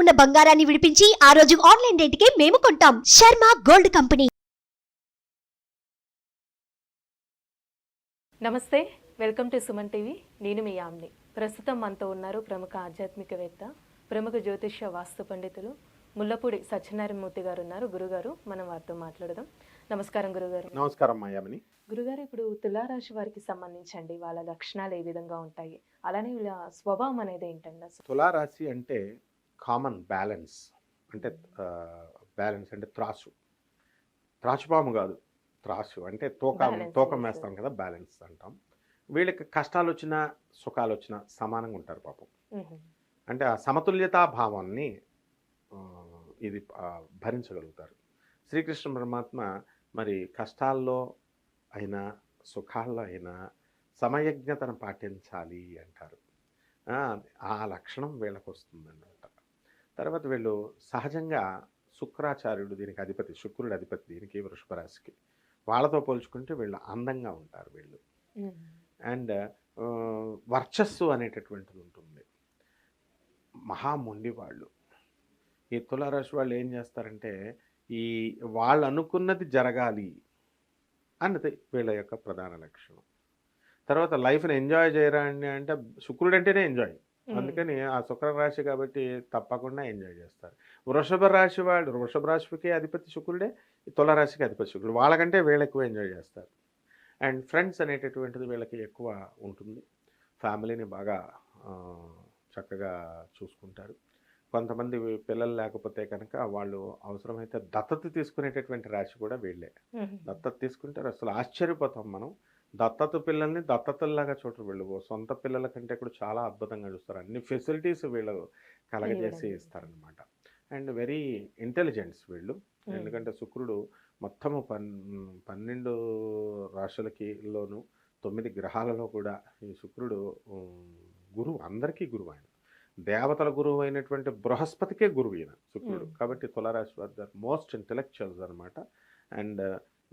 ఉన్న బంగారాన్ని విడిపించి ఆ రోజు ఆన్లైన్ రేటుకే మేము కొంటాం. Sharma gold company. నమస్తే వెల్కమ్ టు సుమన్ టీవీ. నేను మీ యామ్ని. ప్రస్తుతం మనతో ఉన్నారు ప్రముఖ ఆధ్యాత్మికవేత్త ప్రముఖ జ్యోతిష్య వాస్తు పండితులు ముల్లపూడి సత్యనారాయణమూర్తి గారు ఉన్నారు. గురుగారు మనం వారితో మాట్లాడదాం. నమస్కారం గురుగారు. నమస్కారం మాయామని గురుగారు ఇప్పుడు తులారాశి వారికి సంబంధించండి. వాళ్ళ లక్షణాలు ఏ విధంగా ఉంటాయి? అలానే వీళ్ళ స్వభావం అనేది ఏంటండి? తులారాశి అంటే కామన్ బ్యాలెన్స్ అంటే బ్యాలెన్స్ అంటే త్రాసు. త్రాచుపాము కాదు. త్రాసు అంటే తూకం తూకం. వేస్తాం కదా బ్యాలెన్స్ అంటాం. వీళ్ళకి కష్టాలు వచ్చినా సుఖాలు వచ్చినా సమానంగా ఉంటారు పాపం. అంటే ఆ సమతుల్యతా భావాన్ని ఇది భరించగలుగుతారు. శ్రీకృష్ణ పరమాత్మ మరి కష్టాల్లో అయినా సుఖాల్లో అయినా సమయజ్ఞతను పాటించాలి అంటారు. ఆ, ఆ లక్షణం వీళ్ళకు వస్తుందన్నమాట తర్వాత వీళ్ళు సహజంగా శుక్రాచార్యుడు దీనికి అధిపతి శుక్రుడు అధిపతి దీనికి వృషభ రాశికి. వాళ్ళతో పోల్చుకుంటే వీళ్ళు అందంగా ఉంటారు వీళ్ళు. అండ్ వర్చస్సు అనేటటువంటిది ఉంటుంది. మహామొండి వాళ్ళు. ఈ తులారాశి వాళ్ళు ఏం చేస్తారంటే ఈ వాళ్ళు అనుకున్నది జరగాలి అన్నది వీళ్ళ యొక్క ప్రధాన లక్షణం. తర్వాత లైఫ్ని ఎంజాయ్ చేయరా అంటే శుక్రుడు అంటేనే ఎంజాయ్. అందుకని ఆ శుక్ర రాశి కాబట్టి తప్పకుండా ఎంజాయ్ చేస్తారు. వృషభ రాశి వాళ్ళు వృషభ రాశికి అధిపతి శుక్రుడే తులారాశికి అధిపతి శుక్రుడు. వాళ్ళకంటే వీళ్ళు ఎక్కువ ఎంజాయ్ చేస్తారు. అండ్ ఫ్రెండ్స్ అనేటటువంటిది వీళ్ళకి ఎక్కువ ఉంటుంది. ఫ్యామిలీని బాగా చక్కగా చూసుకుంటారు. కొంతమంది పిల్లలు లేకపోతే కనుక వాళ్ళు అవసరమైతే దత్తత తీసుకునేటటువంటి రాశి కూడా వీళ్ళే. దత్తత తీసుకుంటారు. అసలు ఆశ్చర్యపోతాం మనం. దత్తత పిల్లల్ని దత్తతల్లాగా చూడరు వీళ్ళు. సొంత పిల్లల కంటే కూడా చాలా అద్భుతంగా చూస్తారు. అన్ని ఫెసిలిటీస్ వీళ్ళు కలగజేసి. ఇస్తారనమాట అండ్ వెరీ ఇంటెలిజెంట్స్ వీళ్ళు. ఎందుకంటే శుక్రుడు మొత్తము పన్ పన్నెండు రాశులకి లోను తొమ్మిది గ్రహాలలో కూడా ఈ శుక్రుడు గురువు అందరికీ గురువు ఆయన. దేవతల గురువు అయినటువంటి బృహస్పతికే గురువు ఈయన శుక్రుడు. కాబట్టి తులారాశి వారు మోస్ట్ ఇంటెలెక్చువల్స్ అనమాట అండ్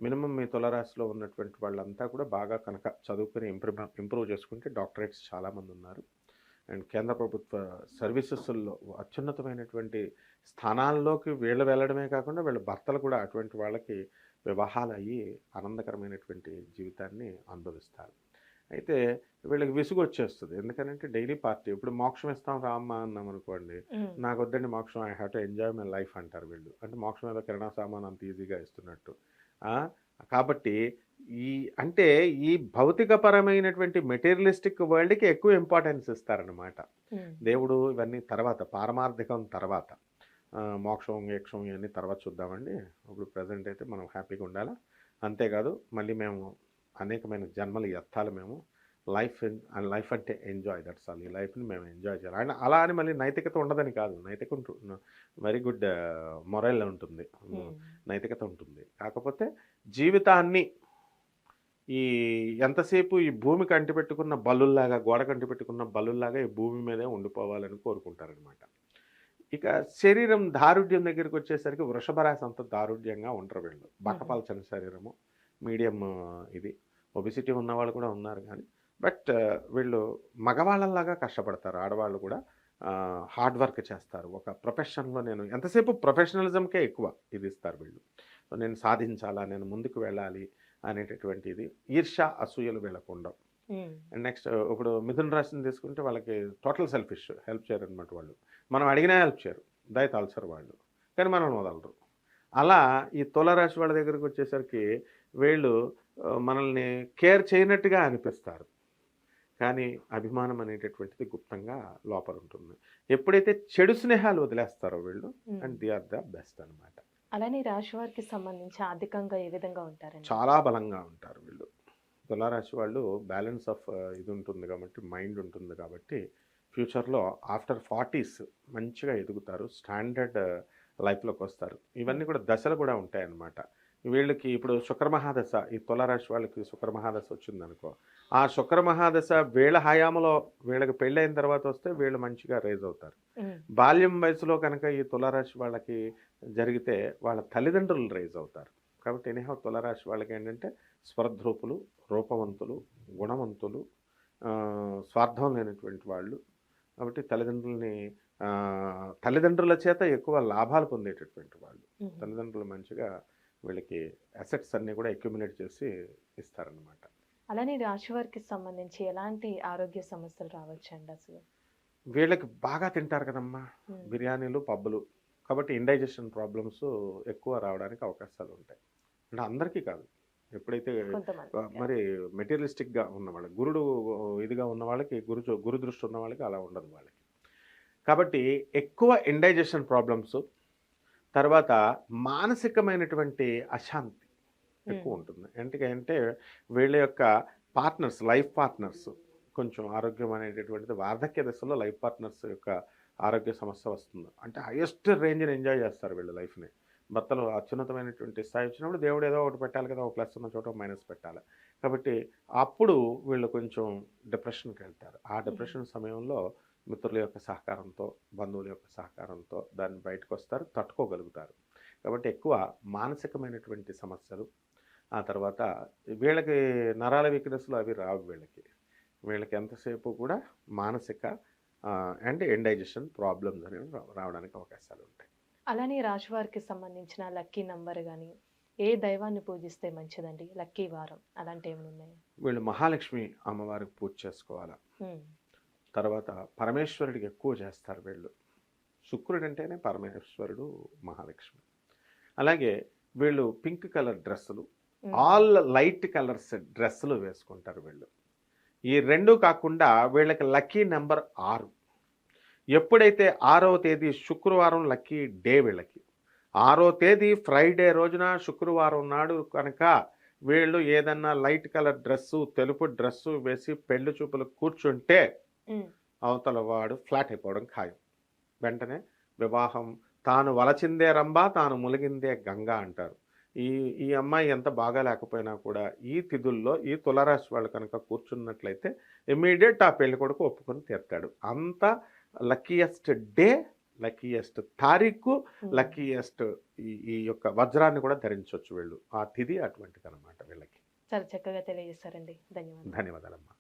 మినిమం మీ తులారాశిలో ఉన్నటువంటి వాళ్ళంతా కూడా బాగా కనుక చదువుకుని ఇంప్రూవ్ ఇంప్రూవ్ చేసుకుంటే డాక్టరేట్స్ చాలామంది ఉన్నారు. అండ్ కేంద్ర ప్రభుత్వ సర్వీసెస్లో అత్యున్నతమైనటువంటి స్థానాల్లోకి వీళ్ళు వెళ్ళడమే కాకుండా వీళ్ళ భర్తలు కూడా అటువంటి వాళ్ళకి వివాహాలు అయ్యి ఆనందకరమైనటువంటి జీవితాన్ని అనుభవిస్తారు. అయితే వీళ్ళకి విసుగు వచ్చేస్తుంది. ఎందుకంటే డైలీ పార్టీ ఇప్పుడు మోక్షం ఇస్తాం రామ్మా అన్నాం అనుకోండి. నాకు వద్దండి మోక్షం I have to enjoy my life అంటారు వీళ్ళు. అంటే మోక్షం ఏదో కిరణా సామాన్ అంత ఈజీగా ఇస్తున్నట్టు. కాబట్టి ఈ అంటే ఈ భౌతికపరమైనటువంటి మెటీరియలిస్టిక్ వరల్డ్కి ఎక్కువ ఇంపార్టెన్స్ ఇస్తారనమాట. దేవుడు ఇవన్నీ తర్వాత పారమార్థికం తర్వాత మోక్షం యక్షం ఇవన్నీ తర్వాత చూద్దామండి. ఇప్పుడు ప్రజెంట్ అయితే మనం హ్యాపీగా ఉండాలా? అంతేకాదు మళ్ళీ మేము అనేకమైన జన్మలు ఎత్తాలి మేము లైఫ్ లైఫ్ అంటే ఎంజాయ్ దట్స్ ఆల్. ఈ లైఫ్ని మేము ఎంజాయ్ చేయాలి. అండ్ అలా అని మళ్ళీ నైతికత ఉండదని కాదు. నైతిక వెరీ గుడ్ మొరల్ ఉంటుంది. మ్మ్. నైతికత ఉంటుంది. కాకపోతే జీవితాన్ని ఈ ఎంతసేపు ఈ భూమికి అంటిపెట్టుకున్న బల్లుల్లాగా గోడకు అంటిపెట్టుకున్న బల్లుల్లాగా ఈ భూమి మీదే ఉండిపోవాలని కోరుకుంటారనమాట ఇక శరీరం దారుఢ్యం దగ్గరికి వచ్చేసరికి వృషభ రాశి అంత దారుఢ్యంగా ఉంటారు వీళ్ళు. బక్కపలచని శరీరము మీడియం ఇది. ఒబిసిటీ ఉన్న వాళ్ళు కూడా ఉన్నారు కానీ బట్ వీళ్ళు మగవాళ్ళలాగా కష్టపడతారు. ఆడవాళ్ళు కూడా హార్డ్ వర్క్ చేస్తారు. ఒక ప్రొఫెషన్లో నేను ఎంతసేపు ప్రొఫెషనలిజంకే ఎక్కువ ఇది ఇస్తారు వీళ్ళు. సో నేను సాధించాలా నేను ముందుకు వెళ్ళాలి అనేటటువంటి ఇది ఈర్ష అసూయలు వీళ్ళకు ఉండవు. అండ్ నెక్స్ట్ ఇప్పుడు మిథున రాశిని తీసుకుంటే వాళ్ళకి టోటల్ సెల్ఫిష్ హెల్ప్ చేయరు అనమాట వాళ్ళు. మనం అడిగినా హెల్ప్ చేయరు. దయ తలచరు వాళ్ళు. కానీ మనం వదలరు. అలా ఈ తులరాశి వాళ్ళ దగ్గరికి వచ్చేసరికి వీళ్ళు మనల్ని కేర్ చేయనట్టుగా అనిపిస్తారు. కానీ అభిమానం అనేటటువంటిది గుప్తంగా లోపల ఉంటుంది ఎప్పుడైతే చెడు స్నేహాలు వదిలేస్తారో వీళ్ళు. And they are the best అనమాట అలానే రాశి వారికి సంబంధించి ఆర్థికంగా ఏ విధంగా ఉంటారండి? చాలా బలంగా ఉంటారు వీళ్ళు. తులారాశి వాళ్ళు బ్యాలెన్స్ ఆఫ్ ఇది ఉంటుంది కాబట్టి మైండ్ ఉంటుంది కాబట్టి ఫ్యూచర్లో ఆఫ్టర్ ఫార్టీస్ మంచిగా ఎదుగుతారు స్టాండర్డ్ లైఫ్లోకి వస్తారు. ఇవన్నీ కూడా దశలు కూడా ఉంటాయన్నమాట. వీళ్ళకి ఇప్పుడు శుక్ర మహాదశ ఈ తులారాశి వాళ్ళకి శుక్ర మహాదశ వచ్చిందనుకో ఆ శుక్ర మహాదశ వీళ్ళ హయాంలో వీళ్ళకి పెళ్ళైన తర్వాత వస్తే వీళ్ళు మంచిగా రేజ్ అవుతారు. బాల్యం వయసులో కనుక ఈ తులారాశి వాళ్ళకి జరిగితే వాళ్ళ తల్లిదండ్రులు రైజ్ అవుతారు కాబట్టి ఎనీహౌ తులారాశి వాళ్ళకి ఏంటంటే స్పర్ధరూపులు రూపవంతులు గుణవంతులు స్వార్థం లేనటువంటి వాళ్ళు కాబట్టి తల్లిదండ్రుల్ని తల్లిదండ్రుల చేత ఎక్కువ లాభాలు పొందేటటువంటి వాళ్ళు. తల్లిదండ్రులు మంచిగా వీళ్ళకి అసెట్స్ అన్నీ కూడా అక్యుములేట్ చేసి ఇస్తారనమాట అలానే రాశి వారికి సంబంధించి ఎలాంటి ఆరోగ్య సమస్యలు రావచ్చండి అసలు? వీళ్ళకి బాగా తింటారు కదమ్మా. మ్మ్. బిర్యానీలు పబ్బులు. కాబట్టి ఇండైజెషన్ ప్రాబ్లమ్స్ ఎక్కువ రావడానికి అవకాశాలు ఉంటాయి. అంటే అందరికీ కాదు. ఎప్పుడైతే మరి మెటీరియలిస్టిక్గా ఉన్న వాళ్ళకి గురుడు ఇదిగా ఉన్న వాళ్ళకి గురు చూ- గురు దృష్టి ఉన్న వాళ్ళకి అలా ఉండదు వాళ్ళకి. కాబట్టి ఎక్కువ ఇండైజెషన్ ప్రాబ్లమ్స్ తర్వాత మానసికమైనటువంటి అశాంతి ఎక్కువ. ఉంటుంది. ఎందుకంటే వీళ్ళ యొక్క పార్ట్నర్స్ లైఫ్ పార్ట్నర్స్ కొంచెం ఆరోగ్యం అనేటటువంటిది వార్ధక్య దశలో లైఫ్ పార్ట్నర్స్ యొక్క ఆరోగ్య సమస్య వస్తుంది. అంటే హైయెస్ట్ రేంజ్ని ఎంజాయ్ చేస్తారు వీళ్ళ లైఫ్ని. భర్తలు అత్యున్నతమైనటువంటి స్థాయి వచ్చినప్పుడు దేవుడు ఏదో ఒకటి పెట్టాలి కదా ఒక ప్లస్ ఉన్న చోట మైనస్ పెట్టాలి. కాబట్టి అప్పుడు వీళ్ళు కొంచెం డిప్రెషన్కి వెళ్తారు. ఆ డిప్రెషన్ సమయంలో మిత్రుల యొక్క సహకారంతో బంధువుల యొక్క సహకారంతో దాన్ని బయటకు వస్తారు తట్టుకోగలుగుతారు. కాబట్టి ఎక్కువ మానసికమైనటువంటి సమస్యలు ఆ తర్వాత వీళ్ళకి నరాల వీక్నెస్లు అవి రావు వీళ్ళకి. వీళ్ళకి ఎంతసేపు కూడా మానసిక అండ్ ఎండైజెషన్ ప్రాబ్లమ్స్ అనేవి రావడానికి అవకాశాలు ఉంటాయి. అలానే రాశి వారికి సంబంధించిన లక్కీ నంబర్ కానీ ఏ దైవాన్ని పూజిస్తే మంచిదండి? లక్కీ వారం అలాంటి ఏమైనా ఉన్నాయి? వీళ్ళు మహాలక్ష్మి అమ్మవారికి పూజ చేసుకోవాలి? తర్వాత పరమేశ్వరుడికి ఎక్కువ చేస్తారు వీళ్ళు. శుక్రుడు అంటేనే పరమేశ్వరుడు మహాలక్ష్మి. అలాగే వీళ్ళు పింక్ కలర్ డ్రెస్సులు ఆల్ లైట్ కలర్స్ డ్రెస్సులు వేసుకుంటారు వీళ్ళు. ఈ రెండు కాకుండా వీళ్ళకి లక్కీ నెంబర్ ఆరు. ఎప్పుడైతే ఆరవ తేదీ శుక్రవారం లక్కీ డే వీళ్ళకి ఆరో తేదీ ఫ్రైడే రోజున శుక్రవారం నాడు కనుక వీళ్ళు ఏదన్నా లైట్ కలర్ డ్రెస్సు తెలుపు డ్రెస్సు వేసి పెళ్ళి చూపులు కూర్చుంటే అవతల వాడు ఫ్లాట్ అయిపోవడం ఖాయం. వెంటనే వివాహం తాను వలచిందే రంభ తాను ములిగిందే గంగ అంటారు. ఈ ఈ అమ్మాయి ఎంత బాగా లేకపోయినా కూడా ఈ తిథుల్లో ఈ తులరాశి వాళ్ళు కనుక కూర్చున్నట్లయితే ఇమ్మీడియట్ ఆ పెళ్ళి కొడుకు ఒప్పుకొని తీరుతాడు. అంత లక్కీయెస్ట్ డే లక్కీయెస్ట్ తారీఖు లక్కీయెస్ట్ ఈ ఈ యొక్క వజ్రాన్ని కూడా ధరించవచ్చు వీళ్ళు. ఆ తిథి అటువంటిది అనమాట వీళ్ళకి. చాలా చక్కగా తెలియజేస్తారండి ధన్యవాదాలు. ధన్యవాదాలమ్మా.